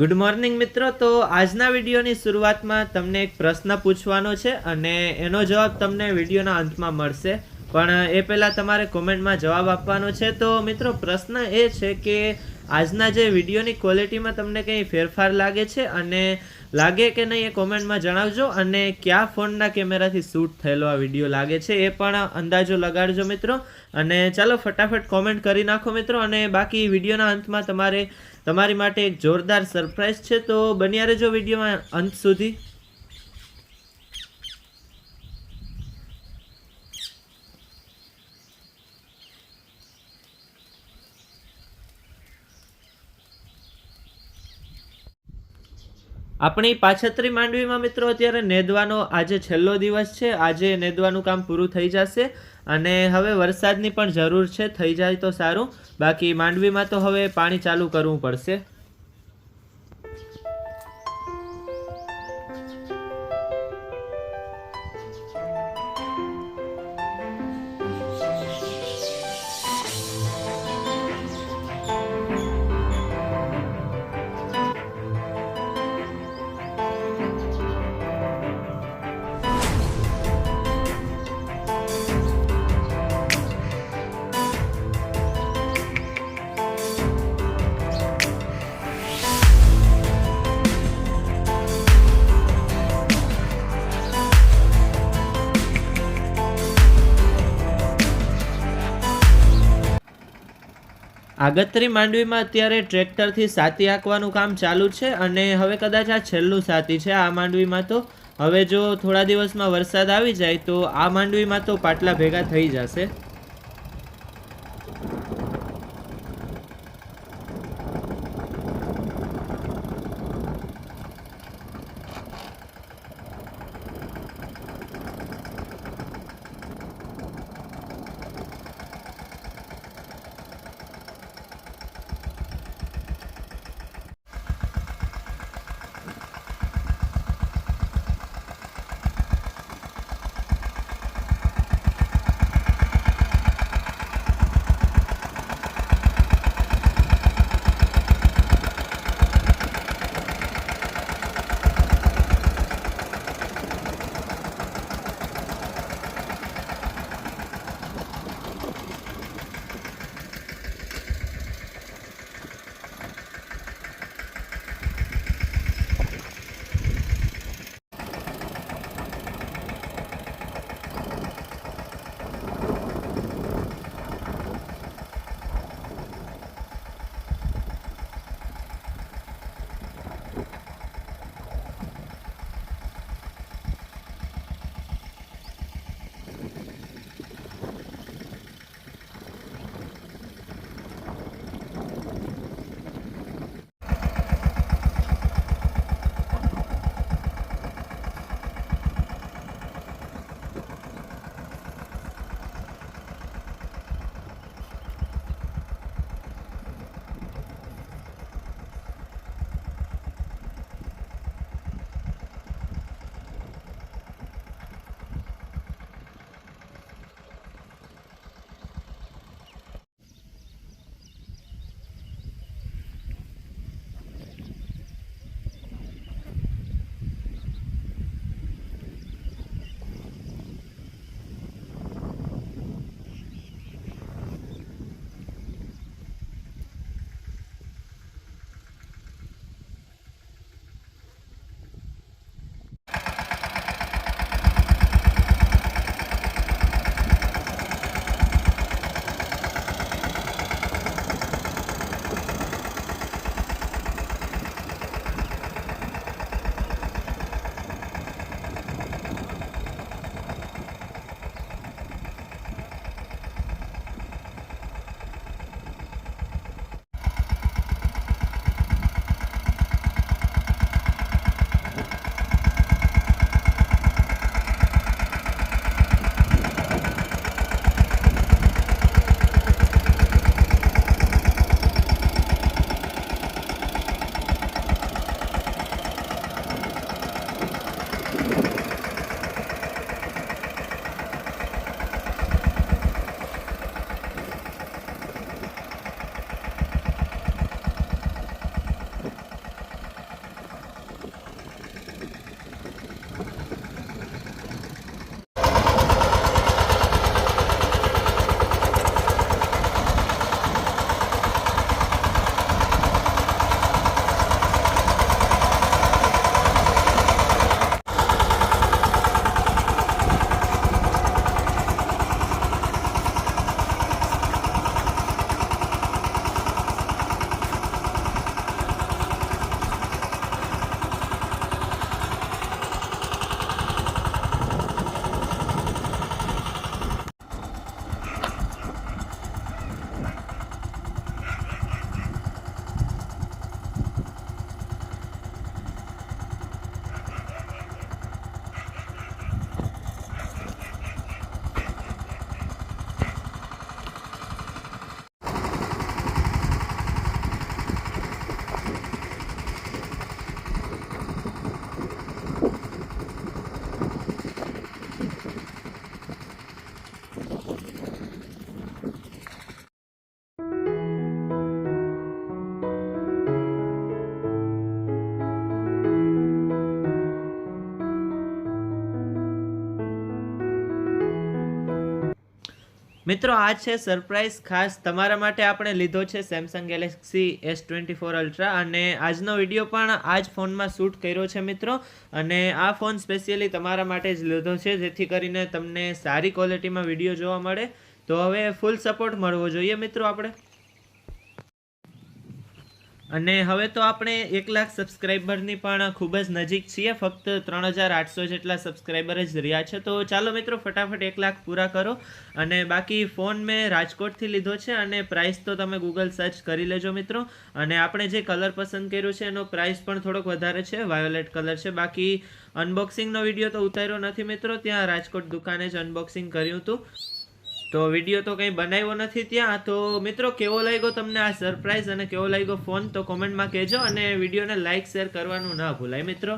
Good morning મિત્રો. તો આજના વિડીયોની શરૂઆતમાં તમને એક પ્રશ્ન પૂછવાનો છે અને એનો જવાબ તમને વિડીયોના અંતમાં મળશે. પણ એ પહેલાં તમારે કોમેન્ટમાં જવાબ આપવાનો છે. તો મિત્રો, પ્રશ્ન એ છે કે આજના જે વિડીયોની ક્વોલિટીમાં તમને કંઈ ફેરફાર લાગે છે અને લાગે કે નહીં એ કોમેન્ટમાં જણાવજો અને કયા ફોનના કેમેરાથી શૂટ થયેલો આ વીડિયો લાગે છે એ પણ અંદાજો લગાડજો મિત્રો. અને ચાલો ફટાફટ કોમેન્ટ કરી નાખો મિત્રો અને બાકી વિડીયોના અંતમાં તમારે તમારી માટે એક જોરદાર સરપ્રાઈઝ છે. તો બન્યા રહેજો વિડીયોમાં અંત સુધી. આપણી પાછતરી માંડવીમાં મિત્રો અત્યારે નેદવાનો આજે છેલ્લો દિવસ છે. આજે નેદવાનું કામ પૂરું થઈ જશે અને હવે વરસાદની પણ જરૂર છે. થઈ જાય તો સારું. બાકી માંડવીમાં તો હવે પાણી ચાલુ કરવું પડશે. આગતરી માંડવીમાં અત્યારે ટ્રેક્ટરથી સાતી આંકવાનું કામ ચાલુ છે અને હવે કદાચ આ છેલ્લું સાતી છે આ માંડવીમાં તો. હવે જો થોડા દિવસમાં વરસાદ આવી જાય તો આ માંડવીમાં તો પાટલા ભેગા થઈ જશે. મિત્રો, આ છે સરપ્રાઈઝ ખાસ તમારા માટે આપણે લીધો છે Samsung Galaxy S twenty four Ultra અને આજનો વીડિયો પણ આ જ ફોનમાં શૂટ કર્યો છે મિત્રો. અને આ ફોન સ્પેશિયલી તમારા માટે જ લીધો છે, જેથી કરીને તમને સારી ક્વોલિટીમાં વીડિયો જોવા મળે. તો હવે ફૂલ સપોર્ટ મળવો જોઈએ મિત્રો આપણે. અને હવે તો આપણે એક લાખ સબસ્ક્રાઈબરની પણ ખૂબ જ નજીક છીએ. ફક્ત ત્રણ હજાર આઠસો જેટલા સબસ્ક્રાઈબર જ રહ્યા છે. તો ચાલો મિત્રો, ફટાફટ એક લાખ પૂરા કરો. અને બાકી ફોન મેં રાજકોટથી લીધો છે અને પ્રાઇસ તો તમે ગૂગલ સર્ચ કરી લેજો મિત્રો. અને આપણે જે કલર પસંદ કર્યો છે એનો પ્રાઇસ પણ થોડોક વધારે છે. વાયોલેટ કલર છે. બાકી અનબોક્સિંગનો વીડિયો તો ઉતાર્યો નથી મિત્રો. ત્યાં રાજકોટ દુકાને જ અનબોક્સિંગ કર્યું હતું. તો વીડિયો તો કંઈ બનાવ્યો નથી ત્યાં, તો મિત્રો કેવો લાગ્યો તમને આ સરપ્રાઈઝ અને કેવો લાગ્યો ફોન, તો કોમેન્ટમાં કહેજો અને વિડીયોને લાઇક શેર કરવાનું ના ભૂલાય મિત્રો.